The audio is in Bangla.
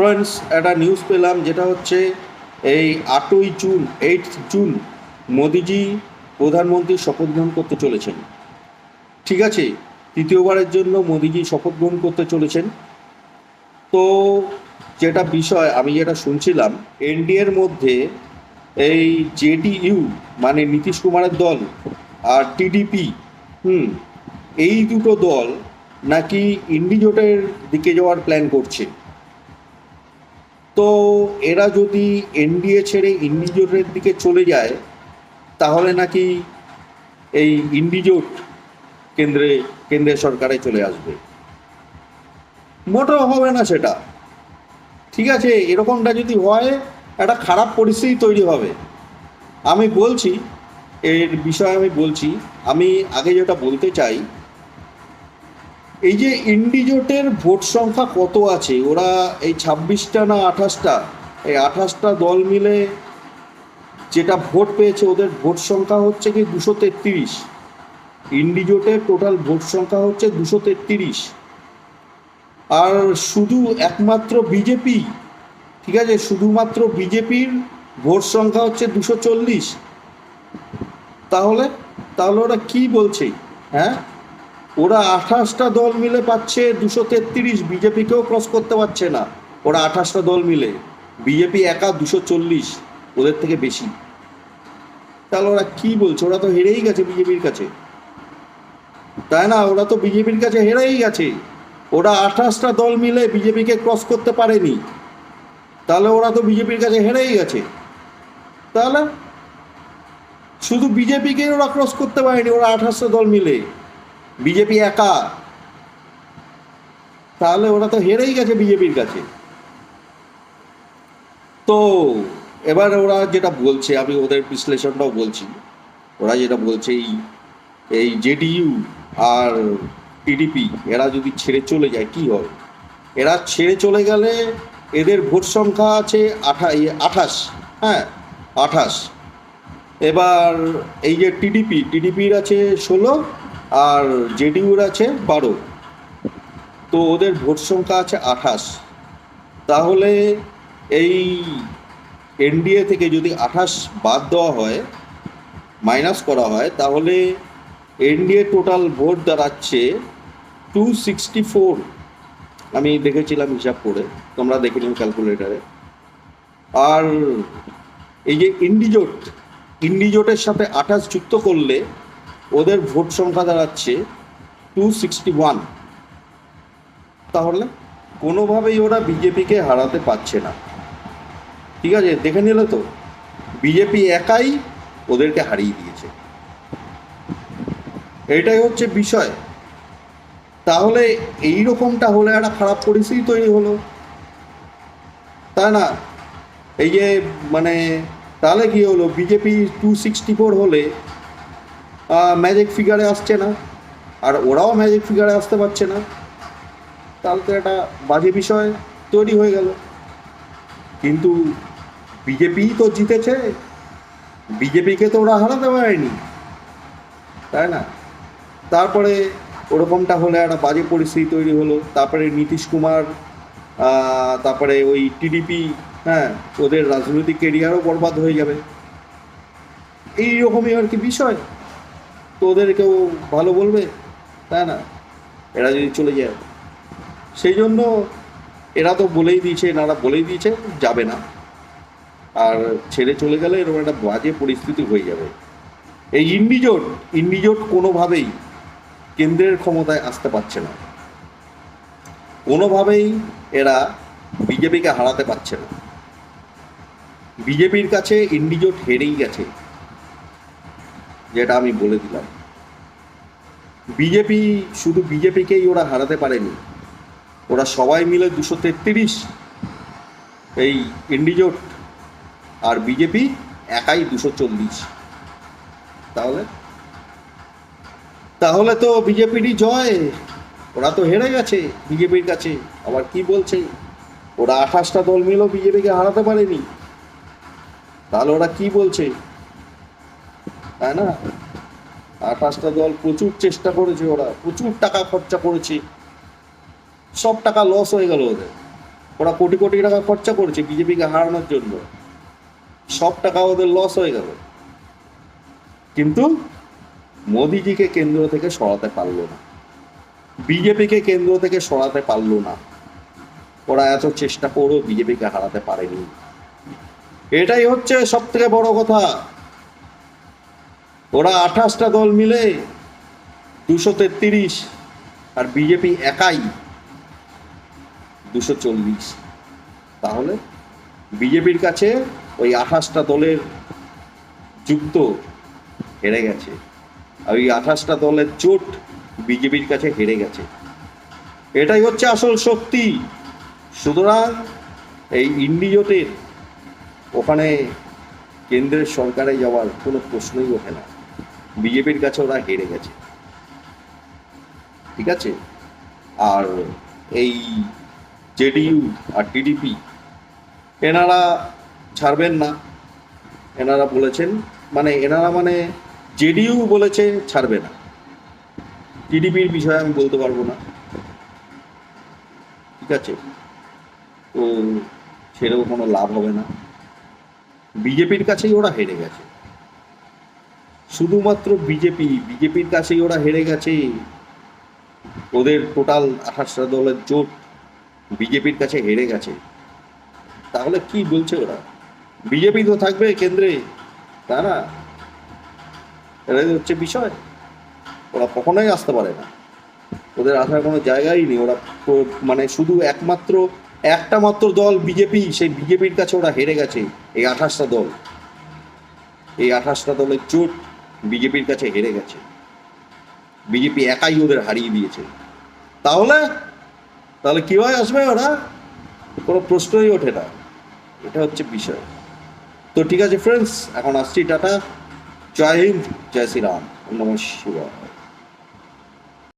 ফ্রেন্ডস একটা নিউজ পেলাম, যেটা হচ্ছে এই আটই জুন এইট জুন মোদিজি প্রধানমন্ত্রী শপথ গ্রহণ করতে চলেছেন। ঠিক আছে? তৃতীয়বারের জন্য মোদিজি শপথ গ্রহণ করতে চলেছেন। তো যেটা বিষয়, আমি যেটা শুনছিলাম এনডিএর মধ্যে এই জেডিইউ মানে নীতিশ কুমারের দল আর টিডিপি, হুম, এই দুটো দল নাকি ইন্ডিজোটের দিকে যাওয়ার প্ল্যান করছে। তো এরা যদি এনডিএ ছেড়ে ইন্ডিজোটের দিকে চলে যায়, তাহলে নাকি এই ইন্ডিজোট কেন্দ্রে, কেন্দ্রের সরকারে চলে আসবে? মোটেও হবে না সেটা। ঠিক আছে, এরকমটা যদি হয়, একটা খারাপ পরিস্থিতি তৈরি হবে। আমি বলছি, এর বিষয়ে আমি বলছি, আমি আগে যেটা বলতে চাই এই যে ইন্ডিজোটের ভোট সংখ্যা কত আছে? ওরা এই ছাব্বিশটা না আঠাশটা? এই আঠাশটা দল মিলে যেটা ভোট পেয়েছে, ওদের ভোট সংখ্যা হচ্ছে কি দুশো তেত্রিশ। ইন্ডিজোটের টোটাল ভোট সংখ্যা হচ্ছে দুশো তেত্রিশ। আর শুধু একমাত্র বিজেপি, ঠিক আছে? শুধুমাত্র বিজেপির ভোট সংখ্যা হচ্ছে দুশো চল্লিশ। তাহলে তাহলে ওরা কি বলছে? হ্যাঁ? ওরা আঠাশটা দল মিলে পাচ্ছে, দুশো তেত্রিশ বিজেপিকেও ক্রস করতে পারছে না। ওরা আঠাশটা দল মিলে। বিজেপি একা দুশো চল্লিশ, ওদের থেকে বেশি। তাহলে ওরা কি বলছে? ওরা তো হেরেই গেছে বিজেপির কাছে। তাই না? ওরা তো বিজেপির কাছে হেরেই গেছে। ওরা আঠাশটা দল মিলে বিজেপিকে ক্রস করতে পারেনি। তাহলে ওরা তো বিজেপির কাছে হেরেই গেছে। তাহলে? শুধু বিজেপিকে ওরা ক্রস করতে পারেনি, ওরা আঠাশটা দল মিলে। বিজেপি একা? তাহলে ওরা তো হেরেই গেছে বিজেপির কাছে। তো এবার ওরা যেটা বলছে, আমি ওদের বিশ্লেষণটাও বলছি। ওরা যেটা বলছে, এই এই জেডিইউ আর টিডিপি, এরা যদি ছেড়ে চলে যায়, কি হবে এরা ছেড়ে চলে গেলে এদের ভোট সংখ্যা আছে আঠা আঠাশ হ্যাঁ আঠাশ। এবার এই যে টিডিপি, টিডিপির আছে ষোলো আর জেডিউর আছে বারো। তো ওদের ভোট সংখ্যা আছে আঠাশ। তাহলে এই এনডিএ থেকে যদি আঠাশ বাদ দেওয়া হয়, মাইনাস করা হয়, তাহলে এনডিএ টোটাল ভোট দাঁড়াচ্ছে টু সিক্সটি ফোর আমি দেখেছিলাম হিসাব করে, তোমরা দেখে নিও ক্যালকুলেটারে। আর এই যে ইন্ডিজোট, ইন্ডিজোটের সাথে আঠাশ যুক্ত করলে ওদের ভোট সংখ্যা দাঁড়াচ্ছে টু সিক্সটি ওয়ান তাহলে কোনোভাবেই ওরা বিজেপিকে হারাতে পারছে না। ঠিক আছে? দেখে নিলে তো। বিজেপি একাই ওদেরকে হারিয়ে দিয়েছে। এটাই হচ্ছে বিষয়। তাহলে এই রকমটা হলে একটা খারাপ পরিস্থিতি তৈরি হলো। তাই না? এই যে মানে তাহলে কি হলো? বিজেপি টু সিক্সটি ফোর হলে ম্যাজিক ফিগারে আসছে না। আর ওরাও ম্যাজিক ফিগারে আসতে পারছে না। তাহলে তো একটা বাজে বিষয় তৈরি হয়ে গেল। কিন্তু বিজেপি তো জিতেছে। বিজেপিকে তো ওরা হারাতে পারেনি। তাই না? তারপরে ওরকমটা হলে একটা বাজে পরিস্থিতি তৈরি হলো। তারপরে নীতিশ কুমার তারপরে ওই টিডিপি হ্যাঁ ওদের রাজনৈতিক কেরিয়ারও বরবাদ হয়ে যাবে। এই রকমই আর কি বিষয়। তো ওদের কেউ ভালো বলবে? তাই না। এরা যদি চলে যায়। সেই জন্য এরা তো বলেই দিয়েছে, এনারা বলেই দিয়েছে, যাবে না। আর ছেড়ে চলে গেলে এরকম একটা বাজে পরিস্থিতি হয়ে যাবে। এই ইন্ডিজোট ইন্ডিজোট কোনোভাবেই কেন্দ্রের ক্ষমতায় আসতে পারছে না। কোনোভাবেই এরা বিজেপিকে হারাতে পারছে না। বিজেপির কাছে ইন্ডিজোট হেরেই গেছে। যেটা আমি বলে দিলাম। বিজেপি, শুধু বিজেপিকেই ওরা হারাতে পারেনি। ওরা সবাই মিলে দুশো তেত্রিশ এই ইন্ডিজোট আর বিজেপি একাই দুশো চল্লিশ। তাহলে? তাহলে তো বিজেপিরই জয়। ওরা তো হেরে গেছে বিজেপির কাছে। আবার কি বলছে? ওরা আঠাশটা দল মিলেও বিজেপিকে হারাতে পারেনি। তাহলে ওরা কি বলছে? তাই না? আঠাশটা দল প্রচুর চেষ্টা করেছে ওরা, প্রচুর টাকা খরচা করেছে। সব টাকা লস হয়ে গেল ওদের। ওরা কোটি কোটি টাকা খরচা করেছে বিজেপিকে হারানোর জন্য। সব টাকা ওদের লস হয়ে গেল। কিন্তু মোদিজিকে কেন্দ্র থেকে সরাতে পারল না। বিজেপিকে কেন্দ্র থেকে সরাতে পারল না। ওরা এত চেষ্টা করেও বিজেপিকে হারাতে পারেনি। এটাই হচ্ছে সব থেকে বড় কথা। ওরা আঠাশটা দল মিলে দুশো তেত্রিশ আর বিজেপি একাই দুশো চল্লিশ। তাহলে বিজেপির কাছে ওই আঠাশটা দলের যুক্ত হেরে গেছে। আর ওই আঠাশটা দলের চোট বিজেপির কাছে হেরে গেছে। এটাই হচ্ছে আসল শক্তি। সুতরাং এই ইন্ডিজোটের ওখানে কেন্দ্রের সরকারে যাওয়ার কোনো প্রশ্নই ওঠে না। বিজেপির কাছে ওরা হেরে গেছে। ঠিক আছে? আর এই জেডিইউ আর টিডিপি, এনারা ছাড়বেন না। এনারা বলেছেন মানে এনারা মানে জেডিইউ বলেছে ছাড়বে না। টিডিপির বিষয়ে আমি বলতে পারব না। ঠিক আছে? তো ছেড়েও কোনো লাভ হবে না। বিজেপির কাছেই ওরা হেরে গেছে। শুধুমাত্র বিজেপি, বিজেপির কাছেই ওরা হেরে গেছে। ওদের টোটাল আঠাশটা দলের জোট বিজেপির কাছে হেরে গেছে। তাহলে কি বলছে ওরা? বিজেপি তো থাকবে কেন্দ্রে, তা না? এটাই হচ্ছে বিষয়। ওরা কখনোই আসতে পারে না। ওদের আসার কোনো জায়গাই নেই। ওরা মানে শুধু একমাত্র, একটা মাত্র দল বিজেপি, সেই বিজেপির কাছে ওরা হেরে গেছে। এই আঠাশটা দল। এই আঠাশটা দলের জোট বিজেপির কাছে হেরে গেছে। বিজেপি একাই ওদের হারিয়ে দিয়েছে। তাহলে তাহলে কীভাবে আসবে ওরা? কোনো প্রশ্নই ওঠে না। এটা হচ্ছে বিষয়। তো ঠিক আছে ফ্রেন্ডস এখন আসছি টাটা। জয় হিন্দ, জয় শ্রীরাম। নমস্কার